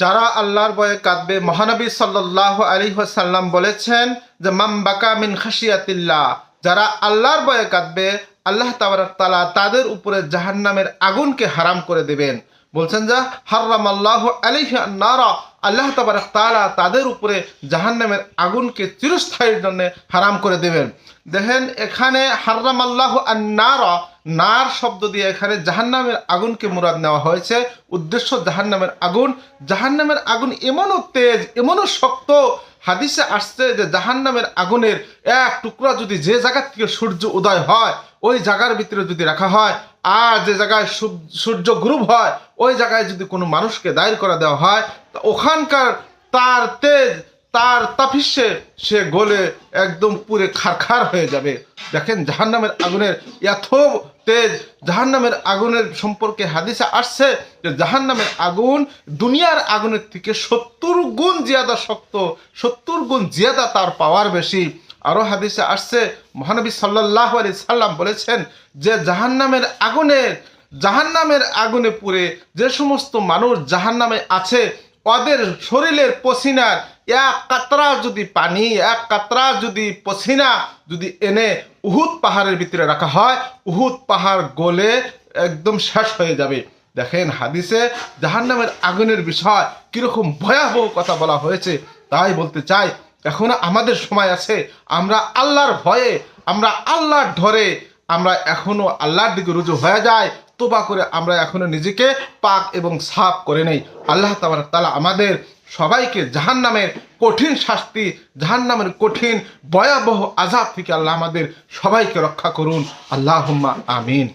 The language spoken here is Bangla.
যারা আল্লাহর বয়ে কাঁদবে, মহানবী সাল্লাহ আলী সাল্লাম বলেছেন যে মাম বাকা মিন খাসিয়াতিল্লাহ যারা আল্লাহর বয়ে কাঁদবে, আল্লাহ তালা তাদের উপরে জাহান্নামের আগুনকে হারাম করে দেবেন। বলছেন যা হারাম আল্লাহ আলিহ আল্লাহ তাবারক তাআলা তাদের উপরে জাহান্নামের আগুনকে চিরস্থায়ীর জন্য হারাম করে দেবেন। দেখেন, এখানে হারাম আল্লাহ নারা নার শব্দ দিয়ে এখানে জাহান্নামের আগুনকে মুরাদ নেওয়া হয়েছে। উদ্দেশ্য জাহান্নামের আগুন। জাহান্নামের আগুন এমনও তেজ, এমনও শক্ত। হাদিসে আসছে যে জাহান্নামের আগুনের এক টুকরা যদি যে জায়গা থেকে সূর্য উদয় হয়, ওই জায়গার ভিতরে যদি রাখা হয় আর যে জায়গায় সূর্য গ্রুপ হয়, ওই জায়গায় যদি কোনো মানুষকে দায়ের করে দেওয়া হয়, তা ওখানকার তার তেজ, তার তাফিসে সে গলে একদম পুরে খারখার হয়ে যাবে। দেখেন, জাহান্নামের আগুনের এত তেজ, জাহান্নামের আগুনের সম্পর্কে হাদিসে আসছে যে জাহান্নামের আগুন দুনিয়ার আগুনের থেকে সত্তর গুণ জিয়াদা শক্ত, সত্তর গুণ জিয়াদা তার পাওয়ার বেশি। আরও হাদিসে আসছে, মহানবী সাল্লাহ আলি সাল্লাম বলেছেন যে জাহান্নামের আগুনের জাহান্নামের আগুনে পুড়ে যে সমস্ত মানুষ জাহান্নামে আছে, ওদের শরীরের পসিনার এক কাতরা যদি পানি, এক কাতরা যদি পসিনা যদি এনে উহুদ পাহাড়ের ভিতরে রাখা হয়, উহুদ পাহাড় গলে একদম শেষ হয়ে যাবে। দেখেন হাদিসে জাহান্নামের আগুনের বিষয় কীরকম ভয়াবহ কথা বলা হয়েছে। তাই বলতে চাই এখনও আমাদের সময় আছে, আমরা আল্লাহর ভয়ে, আমরা আল্লাহর ধরে আমরা এখনও আল্লাহর দিকে রুজু হয়ে যায়, তোবা করে আমরা এখনও নিজেকে পাক এবং সাফ করে নেই। আল্লাহ তাবার তালা আমাদের সবাইকে জাহান্নামের কঠিন শাস্তি, জাহান্নামের কঠিন ভয়াবহ আজাব থেকে আল্লাহ আমাদের সবাইকে রক্ষা করুন। আল্লাহ আমিন।